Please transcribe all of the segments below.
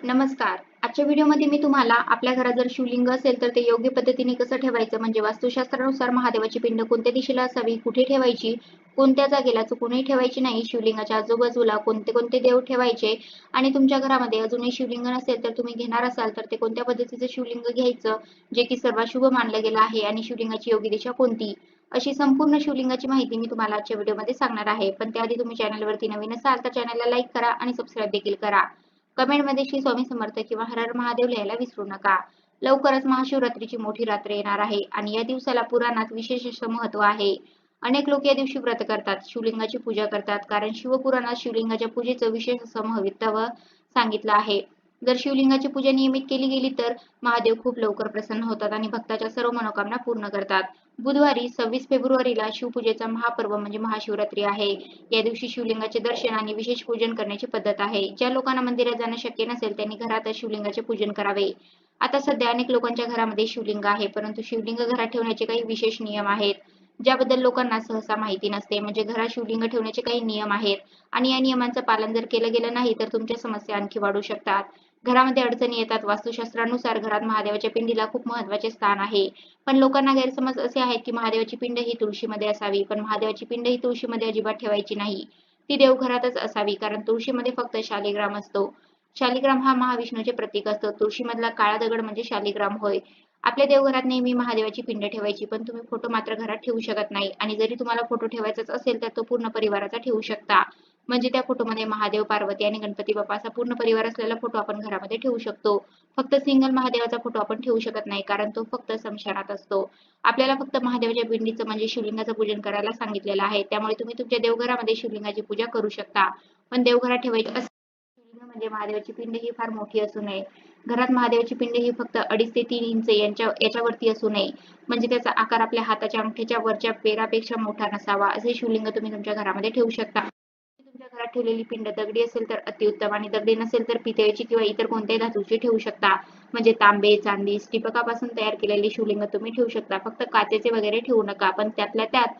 नमस्कार. आजच्या व्हिडिओमध्ये मी तुम्हाला आपल्या घरात जर शिवलिंग असेल तर ते योग्य पद्धतीने कसं ठेवायचं? म्हणजे वास्तुशास्त्रानुसार महादेवाची पिंड कोणत्या दिशेला असावी? कुठे ठेवायची? कोणत्या जागेला चुकूनही ठेवायची नाही? शिवलिंगाच्या आजूबाजूला कोणते कोणते देव ठेवायचे? आणि तुमच्या घरामध्ये अजूनही शिवलिंग नसेल तर तुम्ही घेणार असाल तर ते कोणत्या पद्धतीचं शिवलिंग घ्यायचं? जे की सर्वात शुभ मानलं गेलं आहे आणि शिवलिंगाची योग्य दिशा कोणती? अशी संपूर्ण शिवलिंगाची माहिती मी तुम्हाला आजच्या व्हिडिओमध्ये सांगणार आहे. पण त्याआधी तुम्ही चॅनलवरती नवीन असाल तर चॅनलला लाईक करा आणि सबस्क्राईब देखील करा. कमेंटमध्ये श्री स्वामी समर्थ किंवा हर हर महादेव लिहायला विसरू नका. लवकरच महाशिवरात्रीची मोठी रात्र येणार आहे आणि या दिवसाला पुराणात विशेष असं महत्त्व आहे. अनेक लोक या दिवशी व्रत करतात शिवलिंगाची पूजा करतात कारण शिवपुराणात शिवलिंगाच्या पूजेचं विशेष असं महत्त्व सांगितलं आहे. जर शिवलिंगाची पूजा नियमित केली गेली तर महादेव खूप लवकर प्रसन्न होतात आणि भक्ताच्या सर्व मनोकामना पूर्ण करतात. बुधवारी सव्वीस फेब्रुवारीला शिवपूजेचा महापर्व म्हणजे महाशिवरात्री आहे. या दिवशी शिवलिंगाचे दर्शन आणि विशेष पूजन करण्याची पद्धत आहे. ज्या लोकांना मंदिरात जाणं शक्य नसेल त्यांनी घरातच शिवलिंगाचे पूजन करावे. आता सध्या अनेक लोकांच्या घरामध्ये शिवलिंग आहे परंतु शिवलिंग घरात ठेवण्याचे काही विशेष नियम आहेत. ज्याबद्दल लोकांना सहसा माहिती नसते म्हणजे घरात शिवलिंग ठेवण्याचे काही नियम आहेत. आणि या नियमांचं पालन जर केलं गेलं नाही तर तुमच्या समस्या आणखी वाढू शकतात. घरामध्ये अडचणी येतात. वास्तुशास्त्रानुसार घरात महादेवाच्या पिंडीला खूप महत्त्वाचे स्थान आहे. पण लोकांना गैरसमज असे आहेत की महादेवाची पिंड ही तुळशीमध्ये असावी पण महादेवाची पिंड ही तुळशीमध्ये अजिबात ठेवायची नाही. ती देवघरातच असावी कारण तुळशीमध्ये फक्त शालिग्राम असतो. शालिग्राम हा महाविष्णूचे प्रतीक असतो. तुळशीमधला काळा दगड म्हणजे शालिग्राम होय. आपल्या देवघरात नेहमी महादेवाची पिंड ठेवायची पण तुम्ही फोटो मात्र घरात ठेवू शकत नाही. आणि जरी तुम्हाला फोटो ठेवायचाच असेल तर तो पूर्ण परिवाराचा ठेवू शकता. म्हणजे त्या फोटोमध्ये महादेव पार्वती आणि गणपती बाप्पा असा पूर्ण परिवार असलेला फोटो आपण घरामध्ये ठेवू शकतो. फक्त सिंगल महादेवाचा फोटो आपण ठेवू शकत नाही कारण तो फक्त समशानात असतो. आपल्याला फक्त महादेवाच्या पिंडीचं म्हणजे शिवलिंगाचं पूजन करायला सांगितलेलं आहे. त्यामुळे तुम्ही तुमच्या देवघरामध्ये शिवलिंगाची पूजा करू शकता. पण देवघरात ठेवायची शिवलिंग म्हणजे महादेवाची पिंड ही फार मोठी असू नये. घरात महादेवाची पिंड ही फक्त अडीच ते तीन इंच यांच्या याच्यावरती असू नये. म्हणजे त्याचा आकार आपल्या हाताच्या अंगठ्याच्या वरच्या पेरापेक्षा मोठा नसावा असे शिवलिंग तुम्ही तुमच्या घरामध्ये ठेवू शकता. ठेवलेली पिंड दगडी असेल तर अतिउत्तम आणि दगडी नसेल तर पितळेची किंवा इतर कोणत्याही धातूची ठेवू शकता. म्हणजे तांबे चांदी स्टिपकापासून तयार केलेली शिवलिंग तुम्ही ठेवू शकता. फक्त काचेचे वगैरे ठेवू नका पण त्यातल्या त्यात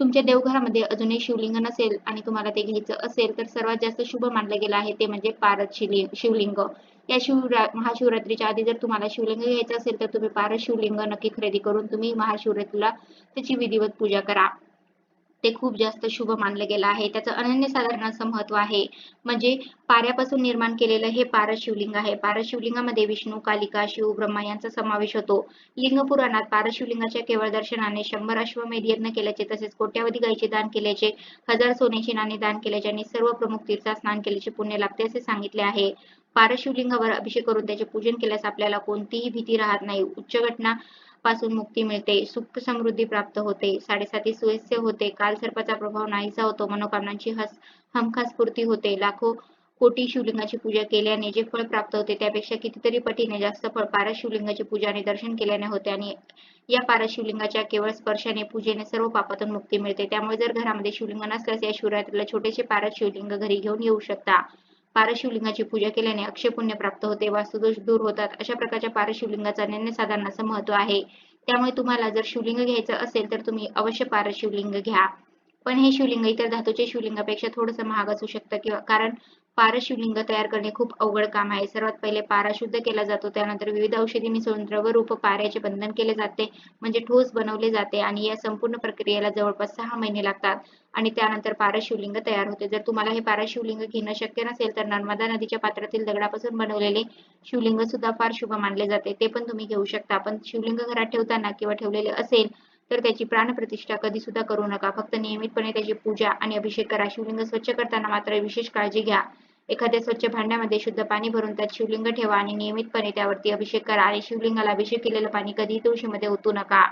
तुमच्या देवघरामध्ये अजूनही शिवलिंग नसेल आणि तुम्हाला ते घ्यायचं असेल तर सर्वात जास्त शुभ मानलं गेलं आहे ते म्हणजे पारद शिवलिंग. या शिवरा महाशिवरात्रीच्या आधी जर तुम्हाला शिवलिंग घ्यायचं असेल तर तुम्ही पारद शिवलिंग नक्की खरेदी करून तुम्ही महाशिवरात्रीला त्याची विधिवत पूजा करा. ते खूप जास्त शुभ मानलं गेलं आहे. त्याचं अनन्यसाधारण असं महत्त्व आहे. म्हणजे पाऱ्यापासून निर्माण केलेलं हे पारस शिवलिंग आहे. पारस शिवलिंगामध्ये विष्णू कालिका शिव ब्रह्मा यांचा समावेश होतो. लिंग पुराणात पारस शिवलिंगाच्या केवळ दर्शनाने शंभर अश्वमेध यज्ञ केल्याचे तसेच कोट्यावधी गायीचे दान केल्याचे हजार सोन्याचे नाणे दान केल्याचे आणि सर्व प्रमुख तीर्थात स्नान केल्याचे पुण्य लागते असे सांगितले आहे. पारस शिवलिंगावर अभिषेक करून त्याचे पूजन केल्यास आपल्याला कोणतीही भीती राहत नाही. उच्च घटना पासून मुक्ती मिळते. सुख समृद्धी प्राप्त होते. साडेसाती सुयस्य होते. कालसर्पाचा प्रभाव नाहीसा होतो. मनोकामनांची हस हमखास पूर्ती होते. लाखो कोटी शिवलिंगाची पूजा केल्याने जे फळ प्राप्त होते त्यापेक्षा कितीतरी पटीने जास्त फळ पारा शिवलिंगाची पूजा आणि दर्शन केल्याने होते. आणि या पारा शिवलिंगाच्या केवळ स्पर्शाने पूजेने सर्व पापातून मुक्ती मिळते. त्यामुळे जर घरामध्ये शिवलिंग नसल्यास या शिवरात्रीला छोटेसे पारा शिवलिंग घरी घेऊन येऊ शकता. पारशिवलिंगाची पूजा केल्याने अक्षय पुण्य प्राप्त होते वास्तुदोष दूर होतात. अशा प्रकारच्या पारशिवलिंगाचा अनन्यसाधारण असं महत्त्व आहे. त्यामुळे तुम्हाला जर शिवलिंग घ्यायचं असेल तर तुम्ही अवश्य पारशिवलिंग घ्या. पण हे शिवलिंग इतर धातूचे शिवलिंगापेक्षा थोडंसं महाग असू शकतं किंवा कारण पारशिवलिंग तयार करणे खूप अवघड काम आहे. सर्वात पहिले पारा शुद्ध केला जातो. त्यानंतर विविध औषधी मिसळून द्रवरूप पाऱ्याचे बंधन केले जाते म्हणजे ठोस बनवले जाते आणि या संपूर्ण प्रक्रियेला जवळपास सहा महिने लागतात आणि त्यानंतर पाराशिवलिंग तयार होते. जर तुम्हाला हे पाराशिवलिंग घेणं शक्य नसेल तर नर्मदा नदीच्या पात्रातील दगडापासून बनवलेले शिवलिंग सुद्धा फार शुभ मानले जाते. ते पण तुम्ही घेऊ शकता. पण शिवलिंग घरात ठेवताना किंवा ठेवलेले असेल तर त्याची प्राणप्रतिष्ठा कधी सुद्धा करू नका. फक्त नियमितपणे त्याची पूजा आणि अभिषेक करा. शिवलिंग स्वच्छ करताना मात्र विशेष काळजी घ्या. एखाद्या स्वच्छ भांड्यामध्ये शुद्ध पाणी भरून त्यात शिवलिंग ठेवा आणि नियमितपणे त्यावरती अभिषेक करा. आणि शिवलिंगाला अभिषेक केलेलं पाणी कधीही तुळशीमध्ये ओतू नका.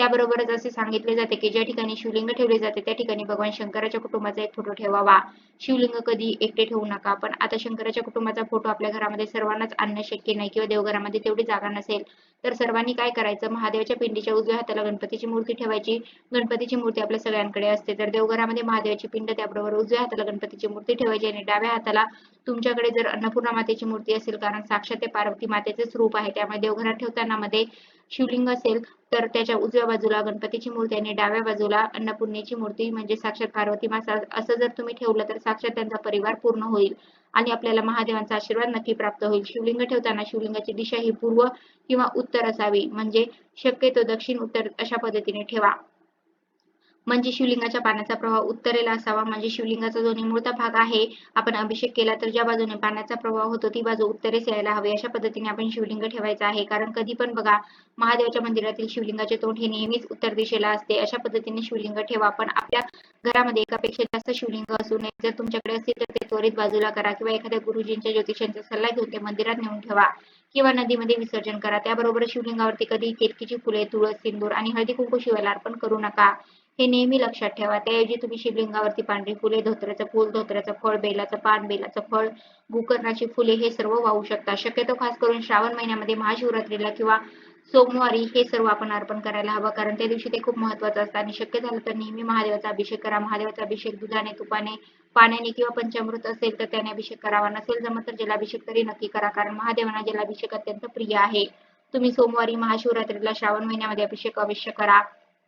त्याबरोबरच असे सांगितले जाते की ज्या ठिकाणी शिवलिंग ठेवले जाते त्या ठिकाणी भगवान शंकराच्या कुटुंबाचा एक फोटो ठेवावा. शिवलिंग कधी एकटे ठेवू नका पण आता शंकराच्या कुटुंबाचा फोटो आपल्या घरामध्ये सर्वांनाच आणणं शक्य नाही किंवा देवघरामध्ये तेवढी जागा नसेल तर सर्वांनी काय करायचं? महादेवाच्या पिंडीच्या उजव्या हाताला गणपतीची मूर्ती ठेवायची. गणपतीची मूर्ती आपल्या सगळ्यांकडे असते तर देवघरामध्ये महादेवाची पिंड त्याबरोबर उजव्या हाताला गणपतीची मूर्ती ठेवायची आणि डाव्या हाताला तुमच्याकडे जर अन्नपूर्णा मातेची मूर्ती असेल कारण साक्षात ते पार्वती मातेचेच रूप आहे त्यामुळे देवघरात ठेवताना मध्ये शिवलिंग असेल तर त्याच्या उजव्या बाजूला गणपतीची मूर्ती आणि डाव्या बाजूला अन्नपूर्णेची मूर्ती म्हणजे साक्षात पार्वती माता असं जर तुम्ही ठेवलं तर साक्षात त्यांचा परिवार पूर्ण होईल आणि आपल्याला महादेवांचा आशीर्वाद नक्की प्राप्त होईल. शिवलिंग ठेवताना शिवलिंगाची दिशा ही पूर्व किंवा उत्तर असावी म्हणजे शक्यतो दक्षिण उत्तर अशा पद्धतीने ठेवा. म्हणजे शिवलिंगाच्या पाण्याचा प्रवाह उत्तरेला असावा. म्हणजे शिवलिंगाचा जो निमुळता भाग आहे आपण अभिषेक केला तर ज्या बाजूने पाण्याचा प्रवाह होतो ती बाजू उत्तरेस यायला हवी. अशा पद्धतीने आपण शिवलिंग ठेवायचं आहे. कारण कधी पण बघा महादेवाच्या मंदिरातील शिवलिंगाचे तोंड हे नेहमीच उत्तर दिशेला असते. अशा पद्धतीने शिवलिंग ठेवा. पण आपल्या घरामध्ये एकापेक्षा जास्त शिवलिंग असू नये. जर तुमच्याकडे असतील तर ते त्वरित बाजूला करा किंवा एखाद्या गुरुजींच्या ज्योतिषांचा सल्ला घेऊन ते मंदिरात नेऊन ठेवा किंवा नदीमध्ये विसर्जन करा. त्याबरोबर शिवलिंगावरती कधी केतकीची फुले तुळस सिंदूर आणि हळदी कुंकू शिवायला अर्पण करू नका. हे नेहमी लक्षात ठेवा. त्याऐवजी तुम्ही शिवलिंगावरती पांढरी फुले धोत्र्याचं फूल धोत्र्याचं फळ बेलाचं पान बेलाचं फळ गोकर्णाची फुले हे सर्व वाहू शकता. शक्यतो खास करून श्रावण महिन्यामध्ये महाशिवरात्रीला किंवा सोमवारी हे सर्व आपण अर्पण करायला हवं कारण त्या दिवशी ते खूप महत्वाचं असतं. आणि शक्य झालं तर नेहमी महादेवाचा अभिषेक करा. महादेवाचा अभिषेक दुधाने तुपाने पाण्याने किंवा पंचामृत असेल तर त्याने अभिषेक करावा. नसेल जमत तर जलाभिषेक तरी नक्की करा कारण महादेवांना जलाभिषेक अत्यंत प्रिय आहे. तुम्ही सोमवारी महाशिवरात्रीला श्रावण महिन्यामध्ये अभिषेक अवश्य करा.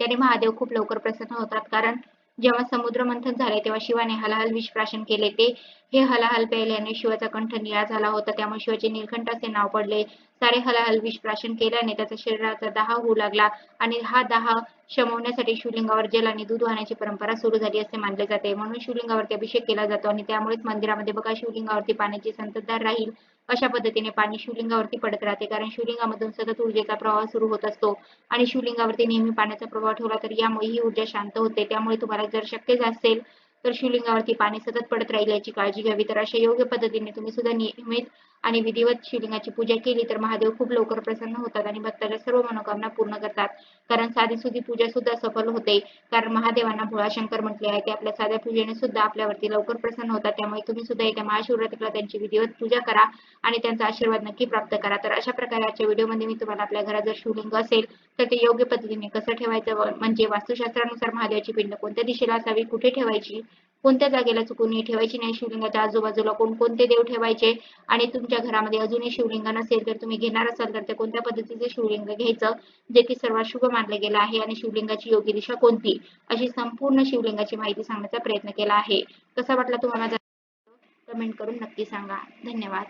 त्याने महादेव खूप लवकर प्रसन्न होतात. कारण जेव्हा समुद्र मंथन झाले तेव्हा शिवाने हलाहल विषप्राशन केले. ते हे हलाहल प्यायल्याने शिवाचा कंठ निळा झाला होता. त्यामुळे शिवाचे नीलकंठ असे नाव पडले. सारे हलाहल विषप्राशन केल्याने त्याचा शरीराचा दाह होऊ लागला आणि हा दाह शमवण्यासाठी शिवलिंगावर जल आणि दूध वाहण्याची परंपरा सुरू झाली असे मानले जाते. म्हणून शिवलिंगावरती अभिषेक केला जातो आणि त्यामुळेच मंदिरामध्ये बघा शिवलिंगावरती पाण्याची संततधार राहील. अशा पद्धतीने पाणी शिवलिंगावरती पडत राहते? कारण शिवलिंगामधून सतत ऊर्जेचा प्रवाह सुरू होत असतो आणि शिवलिंगावरती नेहमी पाण्याचा प्रवाह ठेवला तर यामुळे ही ऊर्जा शांत होते. त्यामुळे तुम्हाला जर शक्य असेल तर शिवलिंगावरती पाणी सतत पडत राहील याची काळजी घ्यावी. तर अशा योग्य पद्धतीने तुम्ही सुद्धा नियमित आणि विधिवत शिवलिंगाची पूजा केली तर महादेव खूप लवकर प्रसन्न होतात आणि भक्ताच्या सर्व मनोकामना पूर्ण करतात. कारण साधी सुधी पूजा सुद्धा सफल होते. कारण महादेवांना भोळा शंकर म्हटले आहे ते आपल्या साध्या पूजेने सुद्धा आपल्यावरती लवकर प्रसन्न होतात. त्यामुळे तुम्ही सुद्धा येत्या महाशिवरात्रीला त्यांची विधिवत पूजा करा आणि त्यांचा आशीर्वाद नक्की प्राप्त करा. तर अशा प्रकारे आजच्या व्हिडिओमध्ये मी तुम्हाला आपल्या घरात जर शिवलिंग असेल तर ते योग्य पद्धतीने कसं ठेवायचं? म्हणजे वास्तुशास्त्रानुसार महादेवाची पिंड कोणत्या दिशेला असावी? कुठे ठेवायची? कोणत्या जागेला चुकूनही ठेवायची नाही? शिवलिंगाच्या आजूबाजूला कोणकोणते देव ठेवायचे? आणि तुमच्या घरामध्ये अजूनही शिवलिंग नसेल तर तुम्ही घेणार असाल तर ते कोणत्या पद्धतीचे शिवलिंग घ्यायचं? जे की सर्वात शुभ मानले गेलं आहे. आणि शिवलिंगाची योग्य दिशा कोणती? अशी संपूर्ण शिवलिंगाची माहिती सांगण्याचा प्रयत्न केला आहे. कसा वाटला तुम्हाला कमेंट करून नक्की सांगा. धन्यवाद.